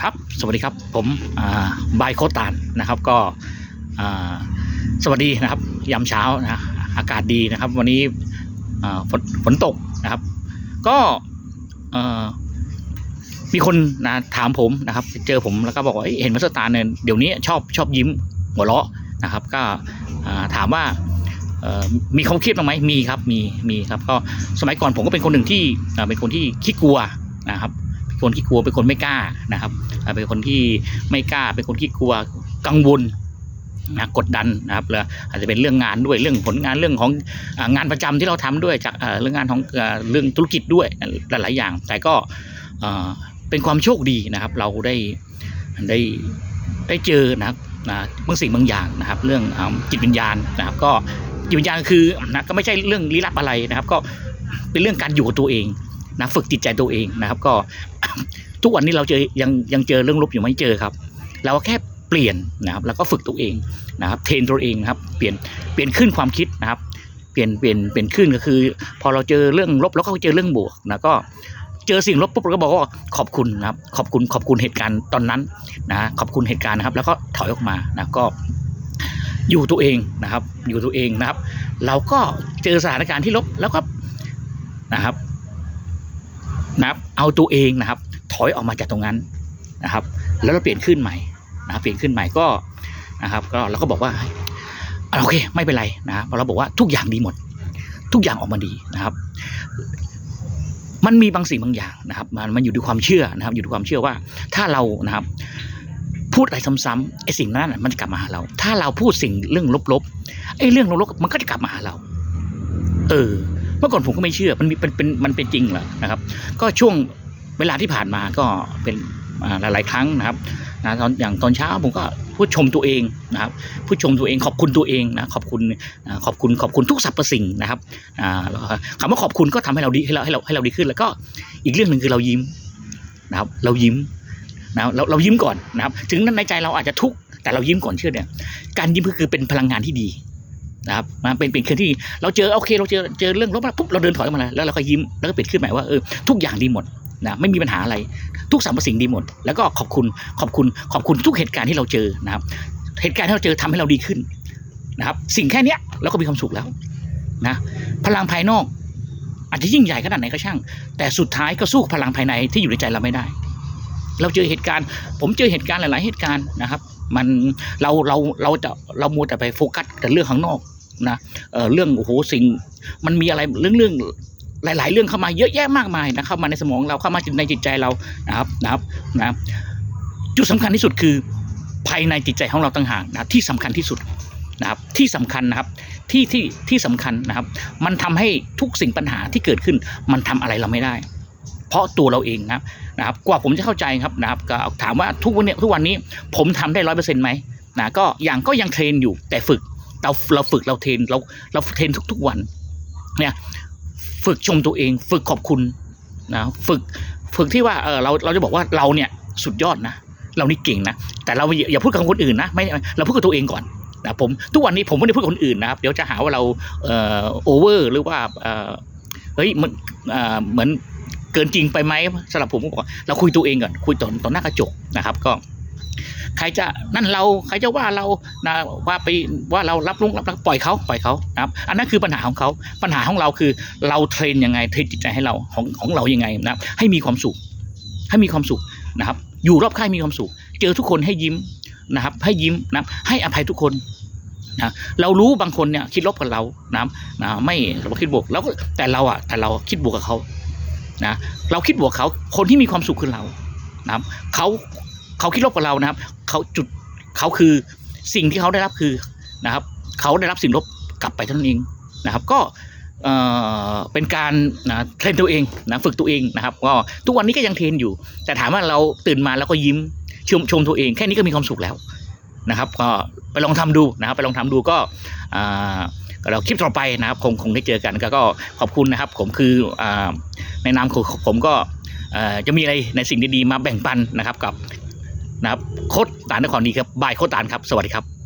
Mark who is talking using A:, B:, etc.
A: ครับ สวัสดีครับ ผมบายโคตานนะครับ ก็สวัสดีนะครับ ยามเช้านะอากาศดีนะครับ วันนี้ฝนฝนตกนะครับ ก็มีคนนะถามผมนะครับ เจอผมแล้วก็บอกว่าเห็นมัสตาร์เนี่ยเดี๋ยวนี้ชอบชอบยิ้มหัวเราะนะครับ ก็ถามว่ามีความเครียดบ้างไหมมีครับ มีมีครับ ก็สมัยก่อนผมก็เป็นคนหนึ่งที่เป็นคนที่ขี้กลัวนะครับ คนขี้กลัวเป็นคนไม่กล้านะครับเป็นคนที่ไม่กล้า เป็นคนขี้กลัวกังวลนะกดดันนะครับแล้วอาจจะเป็นเรื่องงานด้วยเรื่องผลงานเรื่องของงานประจำที่เราทำด้วยจากเรื่องงานของเรื่องธุรกิจด้วยหลาย ๆ อย่าง แต่ก็เป็นความโชคดีนะครับ เราได้ได้ได้เจอนะครับบางสิ่งบางอย่างนะครับ เรื่องจิตวิญญาณนะครับ ก็จิตวิญญาณคือนะก็ไม่ใช่เรื่องลี้ลับอะไรนะครับ ก็เป็นเรื่องการอยู่กับตัวเองนะฝึกจิตใจตัวเองนะครับ ก็ ทุกวันนี้เราเจอยังยังเจอเรื่องลบอยู่ไหม่เจอครับ เราแค่เปลี่ยนนะครับแล้วก็ฝึกตัวเองนะครับเทรนตัวเองครับเปลี่ยนเปลี่ยนขึ้นความคิดนะครับเปลี่ยนเปลี่ยนเปลี่ยนขึ้นก็คือ พอเราเจอเรื่องลบแล้วก็เจอเรื่องบวกนะก็เจอสิ่งลบปุ๊บเราก็บอกว่าขอบคุณนะครับขอบคุณขอบคุณเหตุการณ์ตอนนั้นนะขอบคุณเหตุการณ์นะครับ แล้วก็ถอยออกมานะก็อยู่ตัวเองนะครับ อยู่ตัวเองนะครับ เราก็เจอสถานการณ์ที่ลบแล้วก็นะครับนะครับ เอาตัวเองนะครับ อยออกมาจากตรงนั้นนะครับ แล้วเราเปลี่ยนขึ้นใหม่นะครับเปลี่ยนขึ้นใหม่ก็นะครับ ก็เราก็บอกว่าโอเคไม่เป็นไรนะครับเราบอกว่าทุกอย่างดีหมด ทุกอย่างออกมาดีนะครับ มันมีบางสิ่งบางอย่างนะครับ มันมันอยู่ด้วยความเชื่อนะครับ อยู่ด้วยความเชื่อว่า ถ้าเรานะครับ พูดอะไรซ้ำๆไอ้สิ่งนั้นมันจะกลับมาหาเรา ถ้าเราพูดสิ่งเรื่องลบๆไอ้เรื่องลบๆมันก็จะกลับมาหาเรา เออ เมื่อก่อนผมก็ไม่เชื่อ มันมีเป็นเป็นมันเป็นจริงเหรอนะครับ ก็ช่วง เวลาที่ผ่านมาก็เป็นหลาย ๆ ครั้งนะครับนะตอนอย่างตอนเช้าผมก็พูดชมตัวเองนะครับพูดชมตัวเองขอบคุณตัวเองนะขอบคุณขอบคุณขอบคุณทุกสรรพสิ่งนะครับอ่าแล้วก็คำว่าขอบคุณก็ทำให้เราดีให้เราให้เราให้เราดีขึ้น แล้วก็อีกเรื่องหนึ่งคือเรายิ้มนะครับ เรายิ้มนะเราเรายิ้มก่อนนะครับ ถึงในใจเราอาจจะทุกข์แต่เรายิ้มก่อนเชื่อเนี่ยการยิ้มก็คือเป็นพลังงานที่ดีนะครับมันเป็นเป็นคืนที่เราเจอโอเค เราเจอเจอเรื่องลบมาปุ๊บเราเดินถอยออกมาเลยแล้วเราก็ยิ้มแล้วก็เปลี่ยนขึ้นหมายว่าเออทุกอย่างดีหมด นะไม่มีปัญหาอะไรทุกสรรพสิ่งดีหมด แล้วก็ขอบคุณขอบคุณขอบคุณทุกเหตุการณ์ที่เราเจอนะครับ เหตุการณ์ที่เราเจอทำให้เราดีขึ้นนะครับ สิ่งแค่นี้เราก็มีความสุขแล้วนะพลังภายนอก อาจจะยิ่งใหญ่ขนาดไหนก็ช่าง แต่สุดท้ายก็สู้พลังภายในที่อยู่ในใจเราไม่ได้ เราเจอเหตุการณ์ ผมเจอเหตุการณ์หลาย ๆ เหตุการณ์นะครับ มันเราเราเราจะเรามัวแต่ไปโฟกัสแต่เรื่องข้างนอกนะเออเรื่องโอ้โหสิ่งมันมีอะไรเรื่องเรื่อง หลาย ๆ เรื่องเข้ามาเยอะแยะมากมายนะเข้ามาในสมองเราเข้ามาในจิตใจเรานะครับนะครับนะครับจุดสำคัญที่สุดคือภายในจิตใจของเราต่างหากนะที่สำคัญที่สุดนะครับที่สำคัญนะครับที่ที่ที่สำคัญนะครับ มันทำให้ทุกสิ่งปัญหาที่เกิดขึ้น มันทำอะไรเราไม่ได้ เพราะตัวเราเองนะครับนะครับ กว่าผมจะเข้าใจครับนะครับก็ถามว่าทุกวันนี้ทุกวันนี้ผมทำได้ร้อยเปอร์เซ็นต์ไหมนะก็อย่างก็ยังเทรนอยู่แต่ฝึกเราเราฝึกเราเทรนเราเราเทรนทุก ๆวันเนี่ย ฝึกชมตัวเอง ฝึกขอบคุณนะฝึกฝึกที่ว่าเออเราเราจะบอกว่าเราเนี่ยสุดยอดนะ เรานี่เก่งนะ แต่เราอย่าพูดกับคนอื่นนะไม่เราพูดกับตัวเองก่อนนะผมทุกวันนี้ผมไม่ได้พูดกับคนอื่นนะครับ เดี๋ยวจะหาว่าเราเอ่อโอเวอร์หรือว่าเอ่อเฮ้ยมันเอ่อเหมือนเกินจริงไปไหมสำหรับผมก็บอกเราคุยตัวเองก่อนคุยต่อต่อหน้ากระจกนะครับก็ ใครจะนั่นเราใครจะว่าเรานะว่าไปว่าเรารับลุงรับรักปล่อยเขาปล่อยเขานะครับ อันนั้นคือปัญหาของเขาปัญหาของเราคือเราเทรนยังไงเทรนจิตใจให้เราของของเรายังไงนะครับให้มีความสุข ให้มีความสุขนะครับ อยู่รอบข้างมีความสุข เจอทุกคนให้ยิ้มนะครับ ให้ยิ้มนะครับให้อภัยทุกคนนะเรารู้บางคนเนี่ยคิดลบกับเรานะนะไม่เราคิดบวกแล้วแต่เราอะแต่เราคิดบวกกับเขานะเราคิดบวกเขาคนที่มีความสุขคือเรานะเขา เขาคิดลบกับเรานะครับเขาจุดเขาคือสิ่งที่เขาได้รับคือนะครับเขาได้รับสิ่งลบกลับไปเท่านั้นเองนะครับ ก็เป็นการนะเทรนตัวเองนะฝึกตัวเองนะครับ ก็ทุกวันนี้ก็ยังเทรนอยู่ แต่ถามว่าเราตื่นมาแล้วก็ยิ้มชมชมตัวเอง แค่นี้ก็มีความสุขแล้วนะครับก็ไปลองทำดูนะครับไปลองทำดูก็เราคลิปต่อไปนะครับคงคงได้เจอกันก็ขอบคุณนะครับผมคืออในนามของผมก็จะมีอะไรในสิ่งดีๆมาแบ่งปันนะครับกับ นะครับโคตรตานนครนี้ครับบายโคตรตานครับ สวัสดีครับ